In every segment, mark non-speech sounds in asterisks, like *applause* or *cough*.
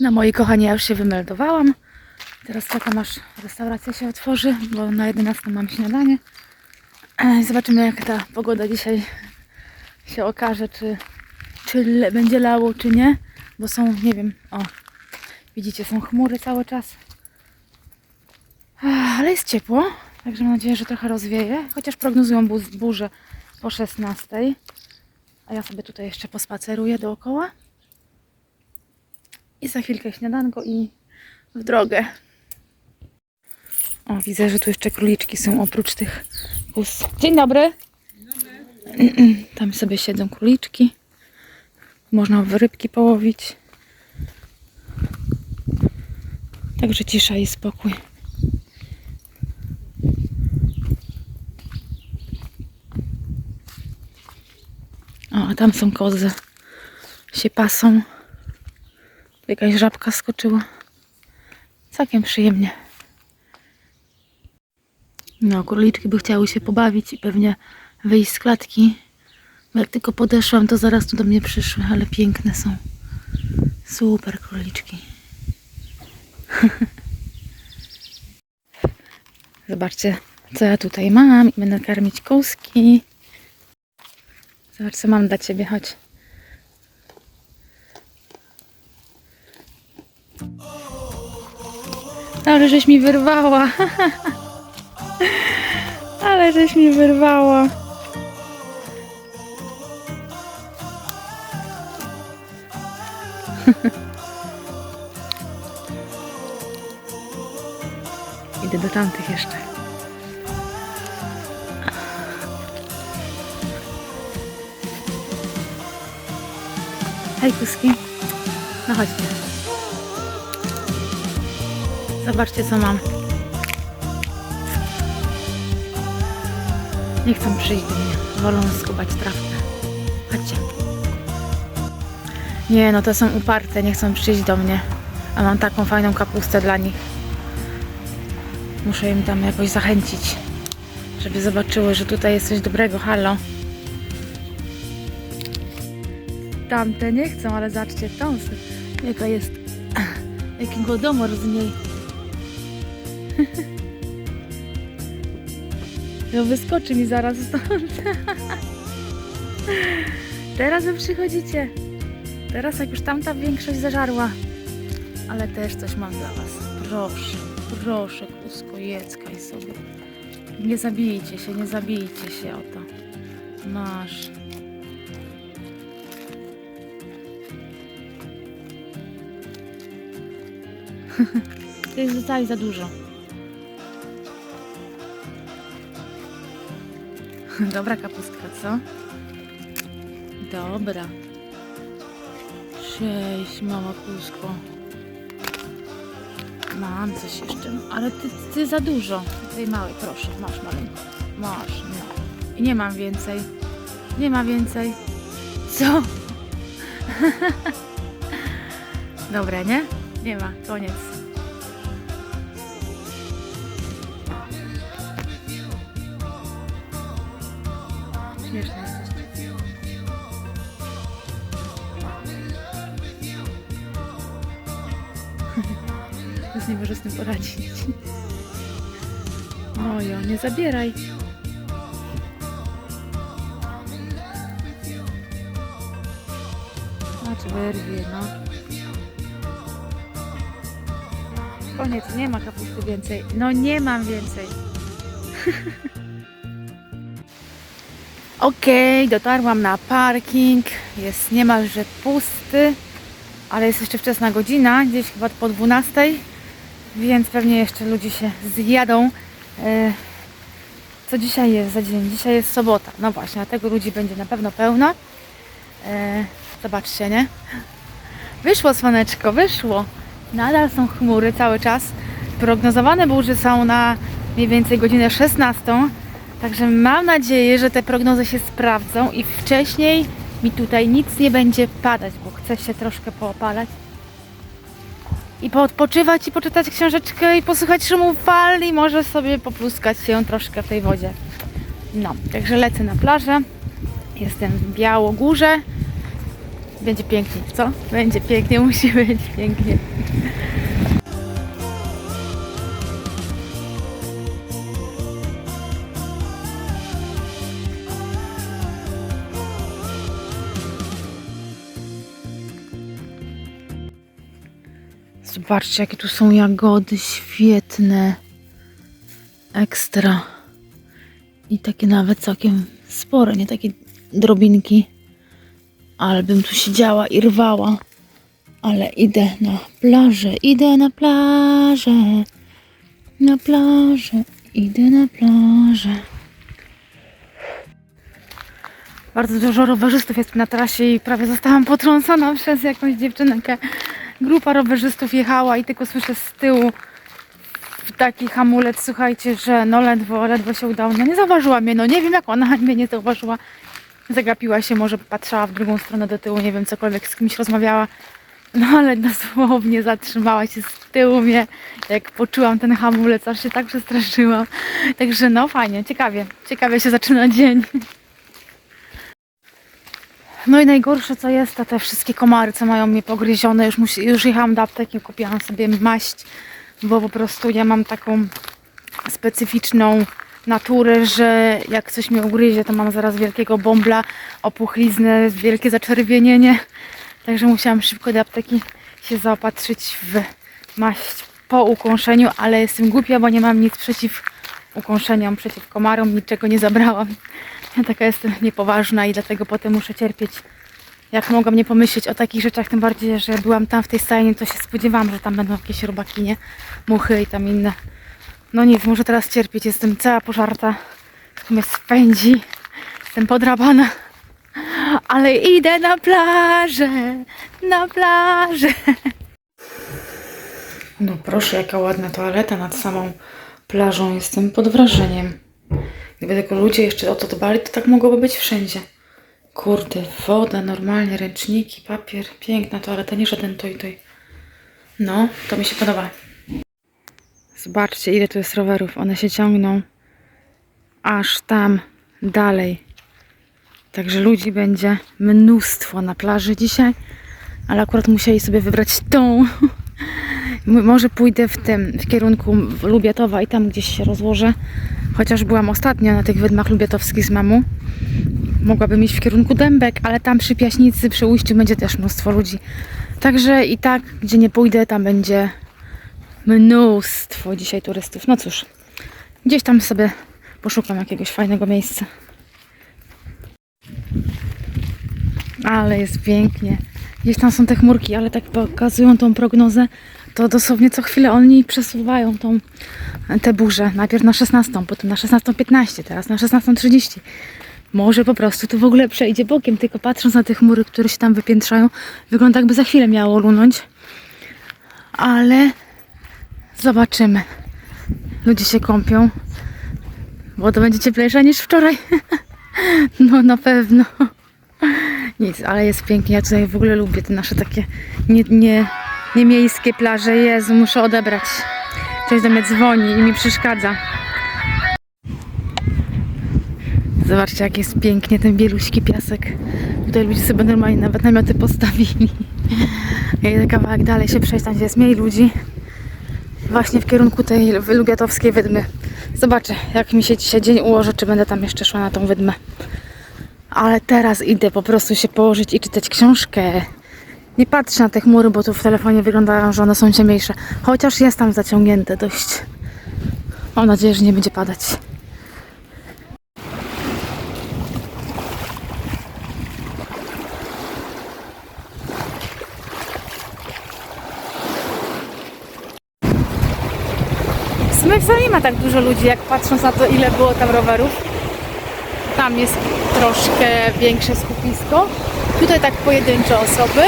No moi kochani, ja już się wymeldowałam. Teraz czekam aż restauracja się otworzy, bo na 11 mam śniadanie. Zobaczymy jak ta pogoda dzisiaj się okaże, czy, czy będzie lało, czy nie. Bo są, nie wiem, o, widzicie, są chmury cały czas. Ale jest ciepło, także mam nadzieję, że trochę rozwieje. Chociaż prognozują burzę po 16. A ja sobie tutaj jeszcze pospaceruję dookoła. I za chwilkę śniadanko i w drogę. O, widzę, że tu jeszcze króliczki są oprócz tych kus. Dzień dobry. *clears throat* Tam sobie siedzą króliczki. Można rybki połowić. Także cisza i spokój. O, a tam są kozy. Się pasą. Jakaś żabka skoczyła. Całkiem przyjemnie. No, króliczki by chciały się pobawić i pewnie wyjść z klatki. Bo jak tylko podeszłam, to zaraz tu do mnie przyszły, ale piękne są. Super króliczki. *laughs* Zobaczcie, co ja tutaj mam i będę karmić kózki. Zobacz, co mam dla Ciebie, chodź. Ale żeś mi wyrwała. Ale żeś mi wyrwała. Idę do tamtych jeszcze. Hej, kuski. No chodźcie. Zobaczcie, co mam. Nie chcą przyjść do mnie. Wolą skubać trawkę. Chodźcie. Nie, no to są uparte. Nie chcą przyjść do mnie. A mam taką fajną kapustę dla nich. Muszę im tam jakoś zachęcić. Żeby zobaczyły, że tutaj jest coś dobrego. Halo. Tamte nie chcą, ale zobaczcie, tą jaka jest. *laughs* Jaki głodomor z niej. *laughs* No wyskoczy mi zaraz stąd. *laughs* Teraz wy przychodzicie. Teraz jak już tamta większość zażarła. Ale też coś mam dla was. Proszę, proszę, kusko, jeckaj sobie. Nie zabijcie się, nie zabijcie się o to. Masz. Jest tutaj za dużo. *laughs* Dobra kapustka, co? Dobra. Cześć, mała kusko. Mam coś jeszcze, ale ty, ty za dużo. Tej małej, proszę, masz maleńko. Masz, no. I nie mam więcej. Nie ma więcej. Co? *laughs* Dobra, nie? Nie ma, koniec. Śmieszne jesteś. *laughs* Już nie może z tym poradzić. Mojo, nie zabieraj. Patrz, wyrwie, no. Koniec, nie ma kapusty więcej. No nie mam więcej. *laughs* Okej, dotarłam na parking. Jest niemalże pusty, ale jest jeszcze wczesna godzina, gdzieś chyba po 12, więc pewnie jeszcze ludzie się zjadą. E, Co dzisiaj jest za dzień? Dzisiaj jest sobota. No właśnie, a tego ludzi będzie na pewno pełno. E, Zobaczcie, nie? Wyszło słoneczko, wyszło. Nadal są chmury cały czas. Prognozowane burze są na mniej więcej godzinę 16. Także mam nadzieję, że te prognozy się sprawdzą i wcześniej mi tutaj nic nie będzie padać, bo chcę się troszkę poopalać. I poodpoczywać i poczytać książeczkę i posłuchać szumu fal i może sobie popluskać się troszkę w tej wodzie. No, także lecę na plażę. Jestem w Białogórze. Będzie pięknie, co? Będzie pięknie, *laughs* musi być pięknie. Zobaczcie, jakie tu są jagody świetne. Ekstra. I takie nawet całkiem spore, nie takie drobinki. Ale bym tu siedziała i rwała. Ale idę na plażę, idę na plażę. Na plażę, idę na plażę. Bardzo dużo rowerzystów jest na trasie i prawie zostałam potrącona przez jakąś dziewczynkę. Grupa rowerzystów jechała i tylko słyszę z tyłu taki hamulec, słuchajcie, że no ledwo, ledwo się udało. No nie zauważyła mnie, no nie wiem jak ona *laughs* mnie nie zauważyła. Zagapiła się, może patrzała w drugą stronę do tyłu, nie wiem, cokolwiek z kimś rozmawiała. No ale dosłownie zatrzymała się z tyłu mnie, jak poczułam ten hamulec, aż się tak przestraszyłam. Także no fajnie, ciekawie, ciekawie się zaczyna dzień. No i najgorsze co jest, to te wszystkie komary, co mają mnie pogryzione. Już, musi, już jechałam do apteki, kupiłam sobie maść, bo po prostu ja mam taką specyficzną naturę, że jak coś mnie ugryzie, to mam zaraz wielkiego bąbla, opuchliznę, wielkie zaczerwienienie. Także musiałam szybko do apteki się zaopatrzyć w maść po ukąszeniu, ale jestem głupia, bo nie mam nic przeciw ukąszeniom, przeciw komarom, niczego nie zabrałam. *laughs* Taka jestem niepoważna i dlatego potem muszę cierpieć. Jak mogłam nie pomyśleć o takich rzeczach, tym bardziej, że byłam tam w tej stajni, to się spodziewałam, że tam będą jakieś robaki, nie? Muchy i tam inne. No nic, muszę teraz cierpieć. Jestem cała pożarta. Mnie spędzi. Jestem podrabana. Ale idę na plażę. Na plażę. No proszę, jaka ładna toaleta nad samą plażą. Jestem pod wrażeniem. Gdyby tylko ludzie jeszcze o to dbali, to tak mogłoby być wszędzie. Kurde, woda, normalnie, ręczniki, papier. Piękna toaleta, nie żaden toj toj. No, to mi się podoba. Zobaczcie, ile tu jest rowerów. One się ciągną aż tam dalej. Także ludzi będzie mnóstwo na plaży dzisiaj. Ale akurat musieli sobie wybrać tą. *laughs* Może pójdę w tym, w kierunku Lubiatowa i tam gdzieś się rozłożę. Chociaż byłam ostatnio na tych wydmach lubiatowskich z mamą. Mogłabym iść w kierunku Dębek, ale tam przy Piaśnicy, przy ujściu będzie też mnóstwo ludzi. Także i tak, gdzie nie pójdę, tam będzie mnóstwo dzisiaj turystów. No cóż, gdzieś tam sobie poszukam jakiegoś fajnego miejsca. Ale jest pięknie. Gdzieś tam są te chmurki, ale tak pokazują tą prognozę, to dosłownie co chwilę oni przesuwają tą, te burze. Najpierw na 16, potem na 16.15, teraz na 16.30. Może po prostu to w ogóle przejdzie bokiem, tylko patrząc na te chmury, które się tam wypiętrzają, wygląda jakby za chwilę miało lunąć. Ale Zobaczymy. Ludzie się kąpią. Woda będzie cieplejsza niż wczoraj. *laughs* No na pewno. Nic, ale jest pięknie. Ja tutaj w ogóle lubię te nasze takie nie, nie, nie miejskie plaże. Jezu, muszę odebrać. Ktoś do mnie dzwoni i mi przeszkadza. Zobaczcie, jak jest pięknie ten bieluśki piasek. Tutaj ludzie sobie normalnie nawet namioty postawili. *laughs* I kawałek dalej się przejść, tam gdzie jest mniej ludzi właśnie w kierunku tej lubiatowskiej wydmy. Zobaczę, jak mi się dzisiaj dzień ułoży, czy będę tam jeszcze szła na tą wydmę. Ale teraz idę po prostu się położyć i czytać książkę. Nie patrzę na te chmury, bo tu w telefonie wyglądają, że one są ciemniejsze. Chociaż jest tam zaciągnięte dość. Mam nadzieję, że nie będzie padać. W nie ma tak dużo ludzi, jak patrząc na to, ile było tam rowerów. Tam jest troszkę większe skupisko. Tutaj tak pojedyncze osoby.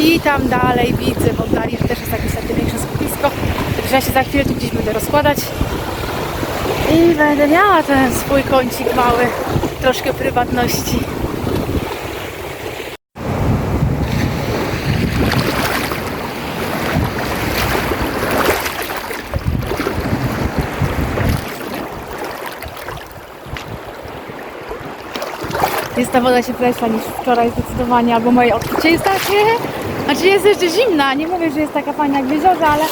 I tam dalej widzę w oddali, że też jest jakieś takie większe skupisko. Także ja się za chwilę tu gdzieś będę rozkładać. I będę miała ten swój kącik mały. Troszkę prywatności. Jest ta woda cieplejsza niż wczoraj zdecydowanie, albo moje odczucie jest takie... Znaczy jest jeszcze zimna, nie mówię, że jest taka fajna jak w jeziorze, ale...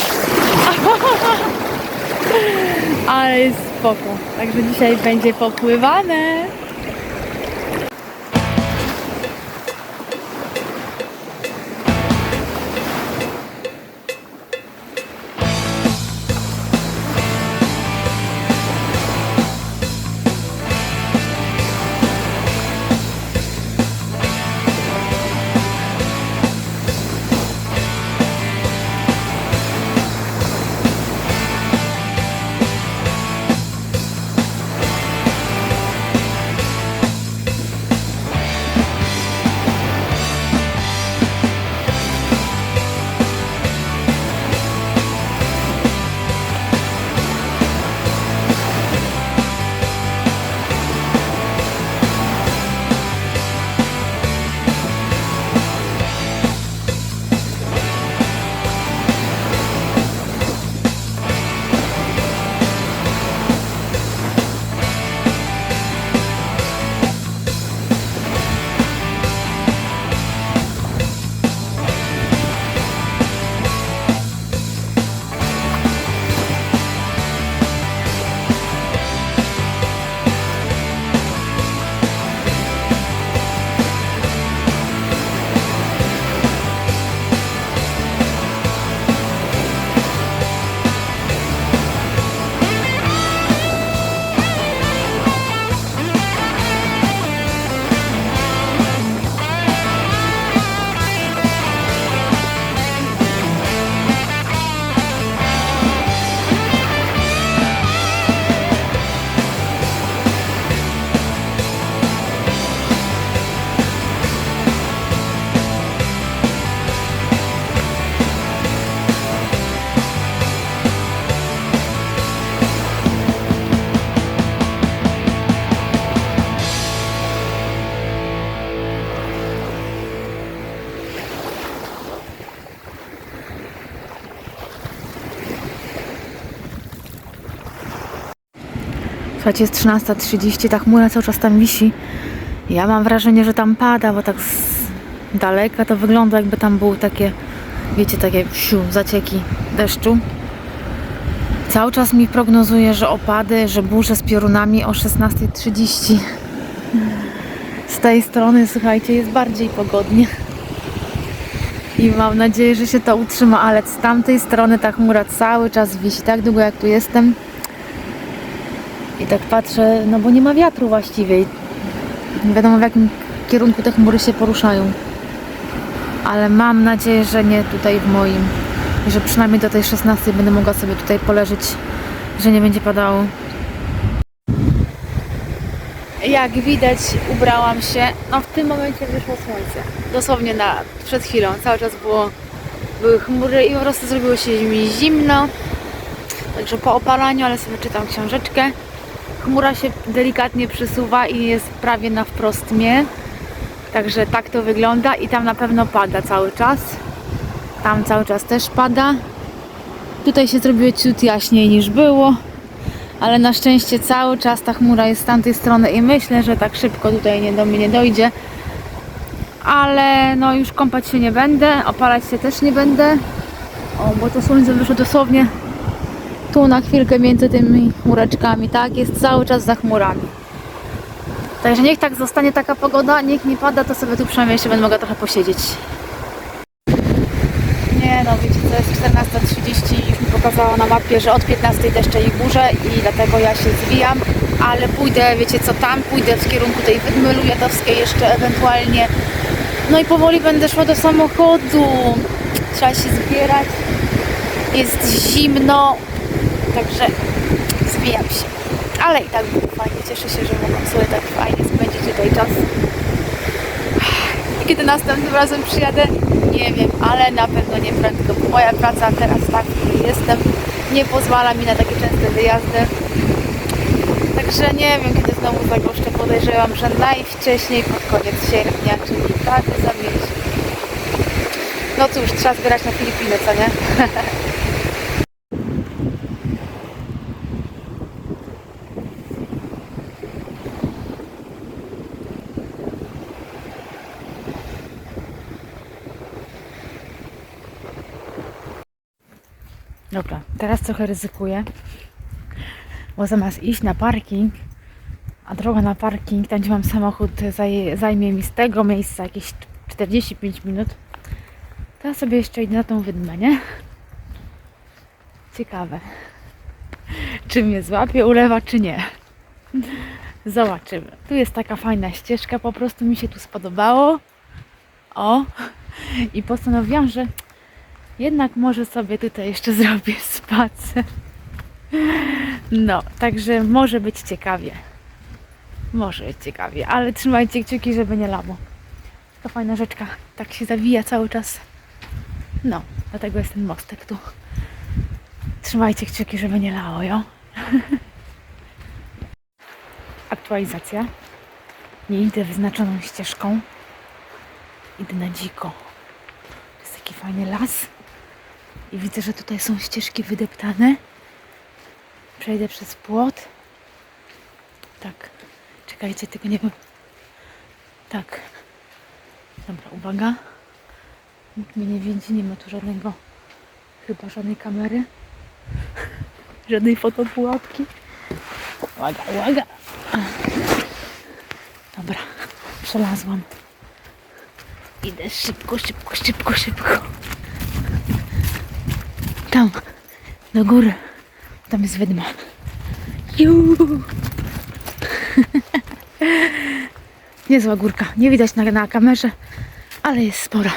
*laughs* ale jest spoko. Także dzisiaj będzie popływane. Słuchajcie, jest 13.30, ta chmura cały czas tam wisi. Ja mam wrażenie, że tam pada, bo tak z daleka to wygląda jakby tam były takie, wiecie, takie siu, zacieki deszczu. Cały czas mi prognozuje, że opady, że burze z piorunami o 16.30. Z tej strony, słuchajcie, jest bardziej pogodnie. I mam nadzieję, że się to utrzyma, ale z tamtej strony ta chmura cały czas wisi, tak długo jak tu jestem. I tak patrzę, no bo nie ma wiatru właściwie. Nie wiadomo w jakim kierunku te chmury się poruszają. Ale mam nadzieję, że nie tutaj w moim. I że przynajmniej do tej 16 będę mogła sobie tutaj poleżeć, że nie będzie padało. Jak widać, ubrałam się. No w tym momencie wyszło słońce. Dosłownie na, przed chwilą. Cały czas było, były chmury i po prostu zrobiło się mi zimno. Także po opalaniu, ale sobie czytam książeczkę. Chmura się delikatnie przysuwa i jest prawie na wprost mnie. Także tak to wygląda i tam na pewno pada cały czas. Tam cały czas też pada. Tutaj się zrobiło ciut jaśniej niż było. Ale na szczęście cały czas ta chmura jest z tamtej strony i myślę, że tak szybko tutaj nie do mnie nie dojdzie. Ale no już kąpać się nie będę, opalać się też nie będę. O, bo to słońce wyszło dosłownie na chwilkę między tymi chmureczkami, tak? Jest cały czas za chmurami. Także niech tak zostanie taka pogoda, niech nie pada, to sobie tu przynajmniej jeszcze będę mogła trochę posiedzieć. Nie no, wiecie co, jest 14.30 już mi pokazała na mapie, że od 15 deszcze i burze i dlatego ja się zwijam, ale pójdę, wiecie co, tam pójdę w kierunku tej Wydmy Lujatowskiej jeszcze ewentualnie. No i powoli będę szła do samochodu. Trzeba się zbierać. Jest zimno, Także zbijam się. Ale i tak było fajnie. Cieszę się, że mogłam sobie tak fajnie spędzić tutaj czas. I kiedy następnym razem przyjadę, nie wiem, ale na pewno nie prędko, bo moja praca teraz tak, jestem, nie pozwala mi na takie częste wyjazdy. Także nie wiem, kiedy znowu zagoszczę. Podejrzewam, że najwcześniej pod koniec sierpnia, czyli prawie za miesiąc. No cóż, trzeba zbierać na Filipiny, co nie? *laughs* Dobra, teraz trochę ryzykuję, bo zamiast iść na parking, a droga na parking, tam gdzie mam samochód, zajmie mi z tego miejsca jakieś 45 minut, to ja sobie jeszcze idę na tą wydmę, nie? Ciekawe, *laughs* czy mnie złapie ulewa, czy nie. *laughs* Zobaczymy. Tu jest taka fajna ścieżka, po prostu mi się tu spodobało. O! *laughs* I postanowiłam, że jednak może sobie tutaj jeszcze *laughs* zrobię spacer. No, także może być ciekawie. Może być ciekawie, ale trzymajcie kciuki, żeby nie lało. Taka fajna rzeczka, tak się zawija cały czas. No, dlatego jest ten mostek tu. Trzymajcie kciuki, żeby nie lało, jo? *laughs* Aktualizacja. Nie idę wyznaczoną ścieżką. Idę na dziko. To jest taki fajny las. I widzę, że tutaj są ścieżki wydeptane. Przejdę przez płot. Tak. Czekajcie, tylko nie wiem. Tak. Dobra, uwaga. Nikt mnie nie widzi, nie ma tu żadnego, chyba żadnej kamery. *laughs* Żadnej fotopułapki. Uwaga, uwaga. Dobra, przelazłam. Idę szybko, szybko, szybko, szybko. Tam, do góry. Tam jest wydma. Juuu. *laughs* Niezła górka. Nie widać na, na kamerze, ale jest spora.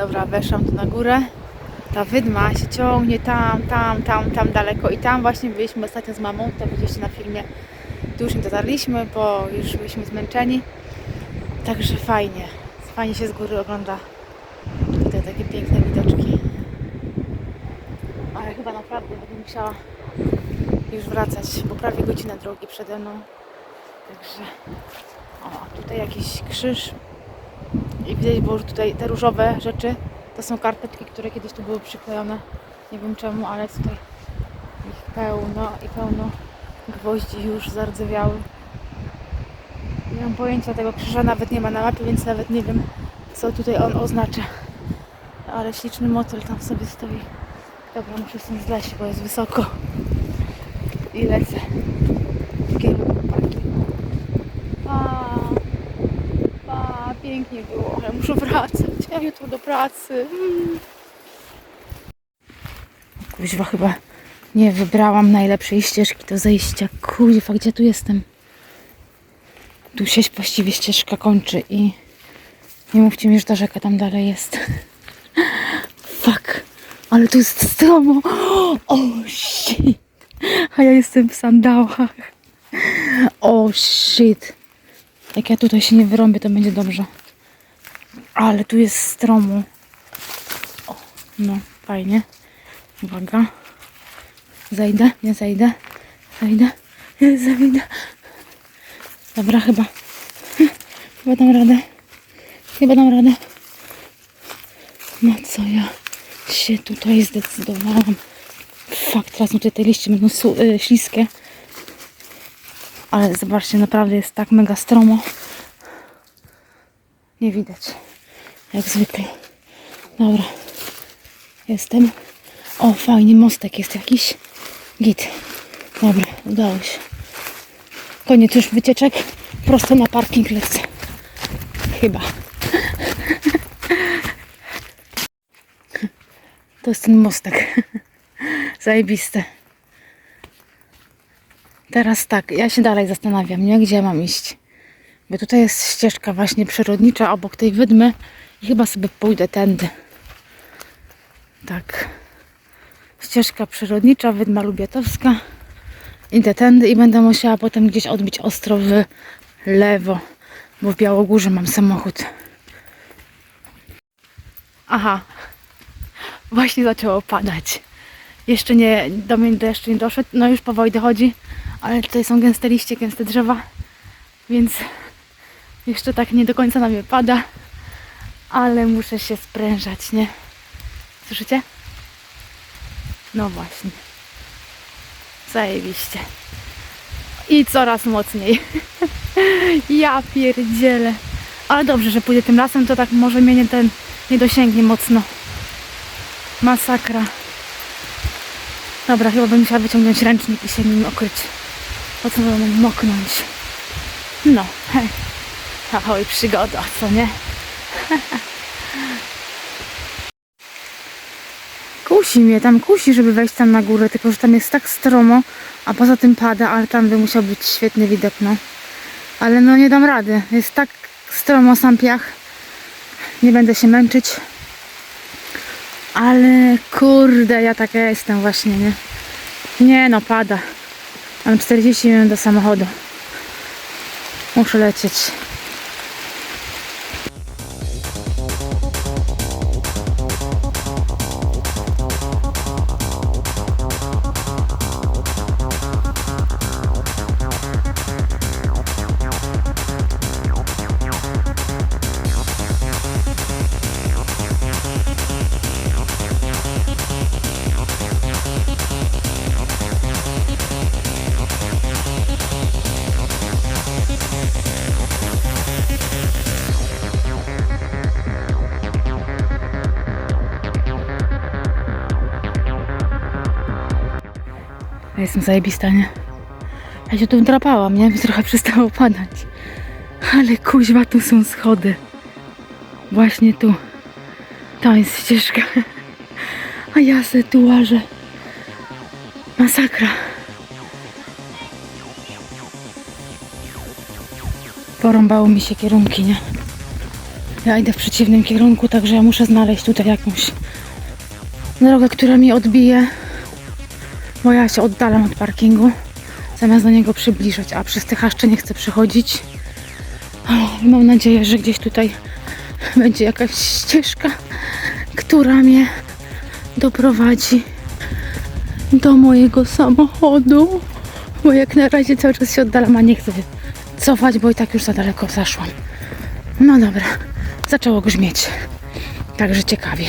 Dobra, weszłam tu na górę. Ta wydma się ciągnie tam, tam, tam, tam daleko. I tam właśnie byliśmy ostatnio z mamą, to widzieliście na filmie. Tu już nie dotarliśmy, bo już byliśmy zmęczeni. Także fajnie. Fajnie się z góry ogląda. Tutaj takie piękne widoczki. Ale chyba naprawdę będę musiała już wracać, bo prawie godzina drogi przede mną. Także o, tutaj jakiś krzyż i widać było, że tutaj te różowe rzeczy to są karpetki, które kiedyś tu były przyklejone. Nie wiem czemu, ale tutaj ich pełno i pełno gwoździ już zardzewiały. Nie mam pojęcia tego krzyża, nawet nie ma na mapie, więc nawet nie wiem co tutaj on oznacza. Ale śliczny motyl tam sobie stoi. Dobra, muszę stąd zleść, bo jest wysoko. I lecę. Takiego pięknie było, ale muszę wracać. Ja jutro do pracy. Mm. Kuźwa, chyba nie wybrałam najlepszej ścieżki do zejścia. Kuźwa, gdzie tu jestem? Tu się właściwie ścieżka kończy i nie mówcie mi, że ta rzeka tam dalej jest. *laughs* Fuck, ale tu jest stromo. *gasps* O, shit. A ja jestem w sandałach. *laughs* O, shit. Jak ja tutaj się nie wyrąbię, to będzie dobrze. Ale tu jest stromo. O, no, fajnie. Uwaga. Zejdę, nie zejdę. Zejdę, nie zejdę. Dobra, chyba. *laughs* Chyba dam radę. Chyba dam radę. No co ja się tutaj zdecydowałam. Fakt, teraz tutaj te liście będą y, śliskie. Ale zobaczcie, naprawdę jest tak mega stromo. Nie widać. Jak zwykle. Dobra. Jestem. O, fajnie, mostek jest jakiś. Git. Dobra, udało się. Koniec już wycieczek. Prosto na parking lecę. Chyba. To jest ten mostek. Zajebiste. Teraz tak, ja się dalej zastanawiam, nie? Gdzie mam iść? Bo tutaj jest ścieżka właśnie przyrodnicza obok tej wydmy i chyba sobie pójdę tędy. Tak. Ścieżka przyrodnicza, Wydma Lubiatowska. Idę tędy i będę musiała potem gdzieś odbić ostro w lewo, bo w Białogórze mam samochód. Aha, właśnie zaczęło padać. Jeszcze nie, do mnie deszcz nie doszedł, no już powoli dochodzi, ale tutaj są gęste liście, gęste drzewa, więc jeszcze tak nie do końca na mnie pada, ale muszę się sprężać, nie? Słyszycie? No właśnie. Zajebiście. I coraz mocniej. *laughs* ja pierdzielę. Ale dobrze, że pójdę tym lasem, to tak może mnie nie, ten, nie dosięgnie mocno. Masakra. Dobra, chyba bym musiała wyciągnąć ręcznik i się nim okryć. Po co mam moknąć? No, *laughs* hej. Ahoj, przygoda, co nie? *laughs* Kusi mnie, tam kusi, żeby wejść tam na górę, tylko że tam jest tak stromo, a poza tym pada, ale tam by musiał być świetny widok, no. Ale no nie dam rady, jest tak stromo sam piach, nie będę się męczyć. Ale kurde, ja taka jestem właśnie, nie? Nie no, pada. Mam 40 minut do samochodu. Muszę lecieć. Jestem zajebista, nie? Ja się tu drapałam, nie? Trochę przestało padać. Ale kuźwa, tu są schody. Właśnie tu. To jest ścieżka. A ja se tu łażę. Masakra. Porąbało mi się kierunki, nie? Ja idę w przeciwnym kierunku, także ja muszę znaleźć tutaj jakąś drogę, która mi odbije bo ja się oddalam od parkingu, zamiast do niego przybliżać, a przez te chaszcze nie chcę przechodzić. Mam nadzieję, że gdzieś tutaj będzie jakaś ścieżka, która mnie doprowadzi do mojego samochodu, bo jak na razie cały czas się oddalam, a nie chcę cofać, bo i tak już za daleko zaszłam. No dobra, zaczęło grzmieć, także ciekawie.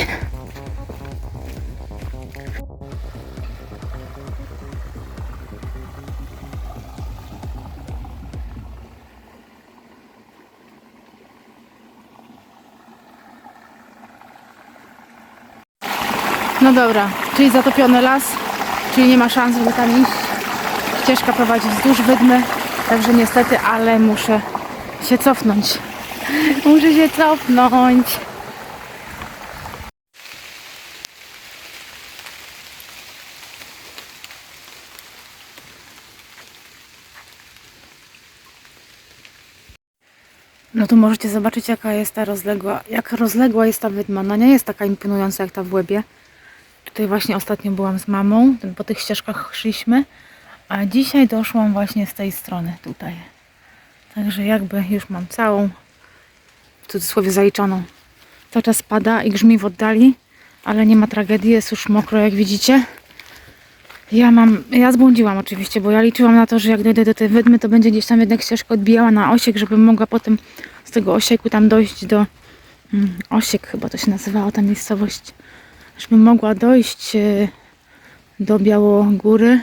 No dobra, czyli zatopiony las, czyli nie ma szans, żeby tam iść. Ścieżka prowadzi wzdłuż wydmy, także niestety, ale muszę się cofnąć. *laughs* Muszę się cofnąć. No tu możecie zobaczyć jaka jest ta rozległa, jak rozległa jest ta wydma. Ona nie jest taka imponująca jak ta w Łebie. Tutaj właśnie ostatnio byłam z mamą, po tych ścieżkach szliśmy, a dzisiaj doszłam właśnie z tej strony tutaj. Także jakby już mam całą, w cudzysłowie zaliczoną. Cały czas pada i grzmi w oddali, ale nie ma tragedii, jest już mokro jak widzicie. Ja mam, ja zbłądziłam oczywiście, bo ja liczyłam na to, że jak dojdę do tej wydmy, to będzie gdzieś tam jednak ścieżka odbijała na osiek, żebym mogła potem z tego osieku tam dojść do mm, osiek chyba to się nazywało ta miejscowość żebym mogła dojść e, do Białogóry,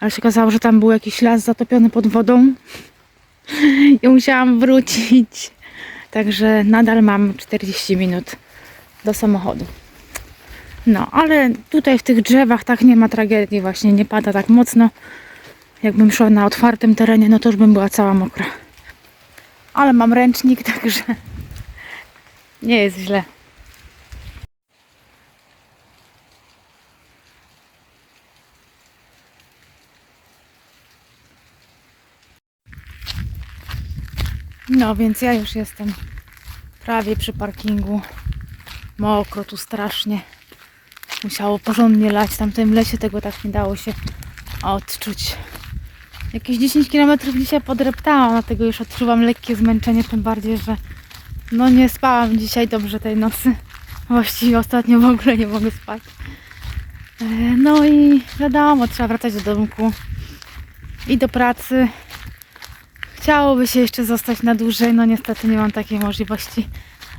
ale się okazało, że tam był jakiś las zatopiony pod wodą *laughs* i musiałam wrócić. Także nadal mam 40 minut do samochodu. No, ale tutaj w tych drzewach tak nie ma tragedii, właśnie nie pada tak mocno. Jakbym szła na otwartym terenie, no to już bym była cała mokra. Ale mam ręcznik, *laughs* także nie jest źle. No więc ja już jestem prawie przy parkingu. Mokro tu strasznie. musiało porządnie lać. W tym lesie tego tak nie dało się odczuć. Jakieś 10 km dzisiaj podreptałam, dlatego już odczuwam lekkie zmęczenie, tym bardziej, że no nie spałam dzisiaj dobrze tej nocy. Właściwie ostatnio w ogóle nie mogę spać. E, No i wiadomo, trzeba wracać do domku i do pracy. Chciałoby się jeszcze zostać na dłużej, no niestety nie mam takiej możliwości,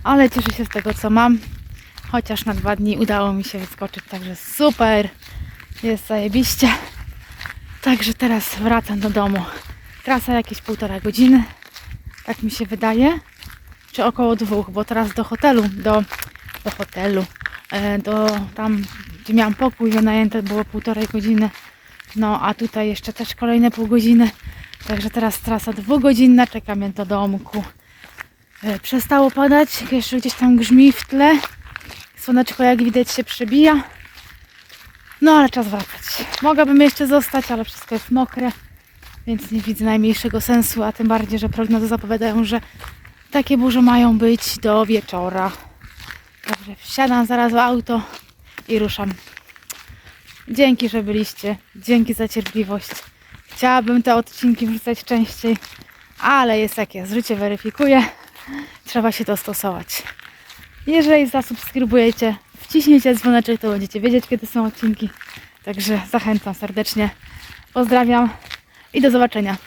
ale cieszę się z tego co mam. Chociaż na dwa dni udało mi się wyskoczyć, także super, jest zajebiście. Także teraz wracam do domu. Trasa jakieś półtora godziny, tak mi się wydaje, czy około dwóch, bo teraz do hotelu, do, do hotelu, e, do tam, gdzie miałam pokój wynajęte było półtorej godziny, no a tutaj jeszcze też kolejne pół godziny, także teraz trasa dwugodzinna, czeka mnie do domku. E, Przestało padać, jeszcze gdzieś tam grzmi w tle, słoneczko jak widać się przebija, no ale czas wracać. Mogłabym jeszcze zostać, ale wszystko jest mokre, więc nie widzę najmniejszego sensu, a tym bardziej, że prognozy zapowiadają, że takie burze mają być do wieczora. Także wsiadam zaraz w auto i ruszam. Dzięki, że byliście. Dzięki za cierpliwość. Chciałabym te odcinki wrzucać częściej, ale jest jak jest. Życie weryfikuje. Trzeba się dostosować. Jeżeli zasubskrybujecie, wciśnijcie dzwoneczek, to będziecie wiedzieć, kiedy są odcinki. Także zachęcam serdecznie. Pozdrawiam i do zobaczenia.